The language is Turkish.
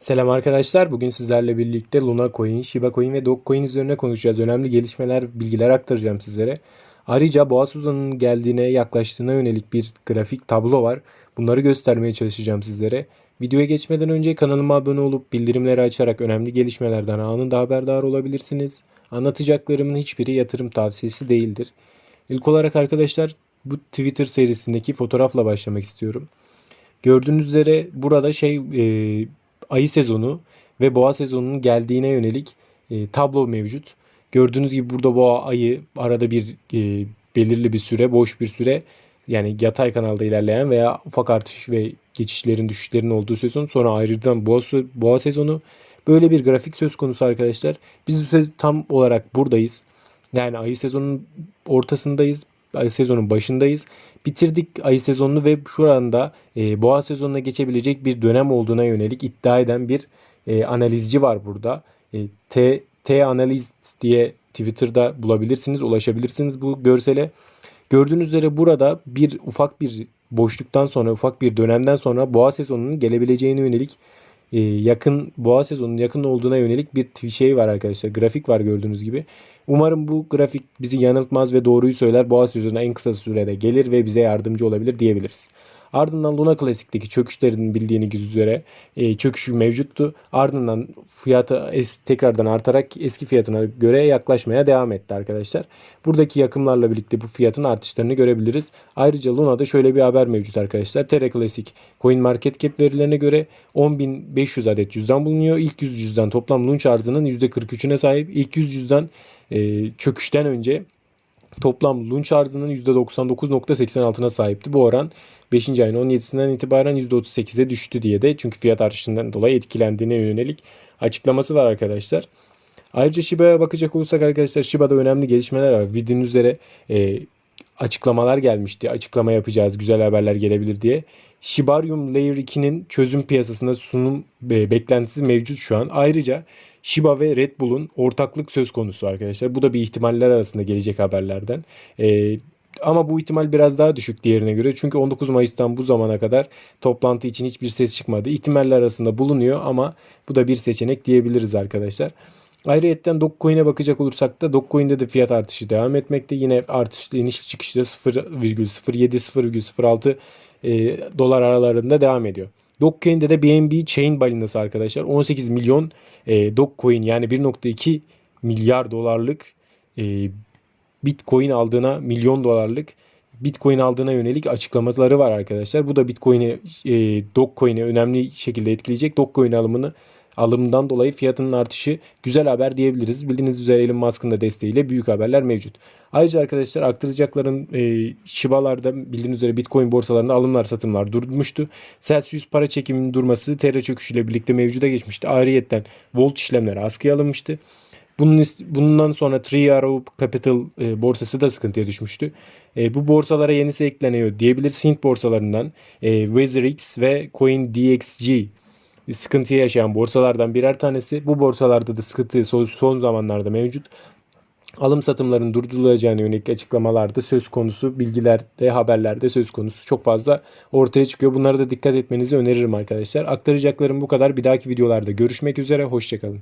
Selam arkadaşlar. Bugün sizlerle birlikte Luna Coin, Shiba Coin ve Dogecoin üzerine konuşacağız. Önemli gelişmeler, bilgiler aktaracağım sizlere. Ayrıca Boğa Suzan'ın geldiğine, yaklaştığına yönelik bir grafik tablo var. Bunları göstermeye çalışacağım sizlere. Videoya geçmeden önce kanalıma abone olup bildirimleri açarak önemli gelişmelerden anında haberdar olabilirsiniz. Anlatacaklarımın hiçbiri yatırım tavsiyesi değildir. İlk olarak arkadaşlar bu Twitter serisindeki fotoğrafla başlamak istiyorum. Gördüğünüz üzere burada şey e, ayı sezonu ve boğa sezonunun geldiğine yönelik e, tablo mevcut. Gördüğünüz gibi burada boğa ayı arada bir e, belirli bir süre, boş bir süre yani yatay kanalda ilerleyen veya ufak artış ve geçişlerin düşüşlerin olduğu sezon sonra ayrıdan boğa, boğa sezonu böyle bir grafik söz konusu arkadaşlar. Biz tam olarak buradayız. Yani ayı sezonun ortasındayız. Ayı sezonun başındayız. Bitirdik ayı sezonunu ve şu anda e, boğa sezonuna geçebilecek bir dönem olduğuna yönelik iddia eden bir e, analizci var burada. E, T, T Analyst diye Twitter'da bulabilirsiniz, ulaşabilirsiniz bu görsele. Gördüğünüz üzere burada bir ufak bir boşluktan sonra, ufak bir dönemden sonra boğa sezonunun gelebileceğine yönelik e, yakın boğa sezonunun yakın olduğuna yönelik bir şey var arkadaşlar. Grafik var gördüğünüz gibi. Umarım bu grafik bizi yanıltmaz ve doğruyu söyler. Boğa sezonu en kısa sürede gelir ve bize yardımcı olabilir diyebiliriz. Ardından Luna Classic'teki çöküşlerin bildiğiniz üzere e, çöküşü mevcuttu. Ardından fiyatı es, tekrardan artarak eski fiyatına göre yaklaşmaya devam etti arkadaşlar. Buradaki yakımlarla birlikte bu fiyatın artışlarını görebiliriz. Ayrıca Luna'da şöyle bir haber mevcut arkadaşlar. Terra Classic Coin Market Cap verilerine göre 10.500 adet cüzdan bulunuyor. İlk 100 cüzdan toplam launch arzının %43'üne sahip. İlk 100 cüzdan e, çöküşten önce toplam lunch arzının %99.86'na sahipti. Bu oran 5. ayın 17'sinden itibaren %38'e düştü diye de çünkü fiyat artışından dolayı etkilendiğine yönelik açıklaması var arkadaşlar. Ayrıca Shiba'ya bakacak olursak arkadaşlar Shiba'da önemli gelişmeler var. Videonun üzere e, açıklamalar gelmişti. Açıklama yapacağız, güzel haberler gelebilir diye. Shibarium Layer 2'nin çözüm piyasasında sunum e, beklentisi mevcut şu an. Ayrıca Shiba ve Red Bull'un ortaklık söz konusu arkadaşlar. Bu da bir ihtimaller arasında gelecek haberlerden. E, ama bu ihtimal biraz daha düşük diğerine göre. Çünkü 19 Mayıs'tan bu zamana kadar toplantı için hiçbir ses çıkmadı. İhtimaller arasında bulunuyor ama bu da bir seçenek diyebiliriz arkadaşlar. Ayrıca Dogecoin'e bakacak olursak da Dogecoin'de de fiyat artışı devam etmekte. Yine artışlı iniş çıkışta 0,07-0,06 e, dolar aralarında devam ediyor. Dogecoin'de de BNB Chain balinası arkadaşlar 18 milyon e, Dogecoin yani 1.2 milyar dolarlık e, Bitcoin aldığına milyon dolarlık Bitcoin aldığına yönelik açıklamaları var arkadaşlar. Bu da Bitcoin'i e, Dogecoin'e önemli şekilde etkileyecek. Dogecoin alımını alımından dolayı fiyatının artışı güzel haber diyebiliriz. Bildiğiniz üzere Elon Musk'ın da desteğiyle büyük haberler mevcut. Ayrıca arkadaşlar aktaracakların e, Shiba'larda bildiğiniz üzere Bitcoin borsalarında alımlar satımlar durmuştu. Celsius para çekiminin durması Terra çöküşüyle birlikte mevcuda geçmişti. Ayrıyetten Volt işlemleri askıya alınmıştı. Bunun bundan sonra Three Arrow Capital e, borsası da sıkıntıya düşmüştü. E, bu borsalara yenisi ekleniyor diyebiliriz. Hint borsalarından e, WazirX ve CoinDXG sıkıntı yaşayan borsalardan birer tanesi. Bu borsalarda da sıkıntı son, zamanlarda mevcut. Alım satımların durdurulacağına yönelik açıklamalarda söz konusu, bilgilerde, haberlerde söz konusu çok fazla ortaya çıkıyor. Bunlara da dikkat etmenizi öneririm arkadaşlar. Aktaracaklarım bu kadar. Bir dahaki videolarda görüşmek üzere. Hoşçakalın.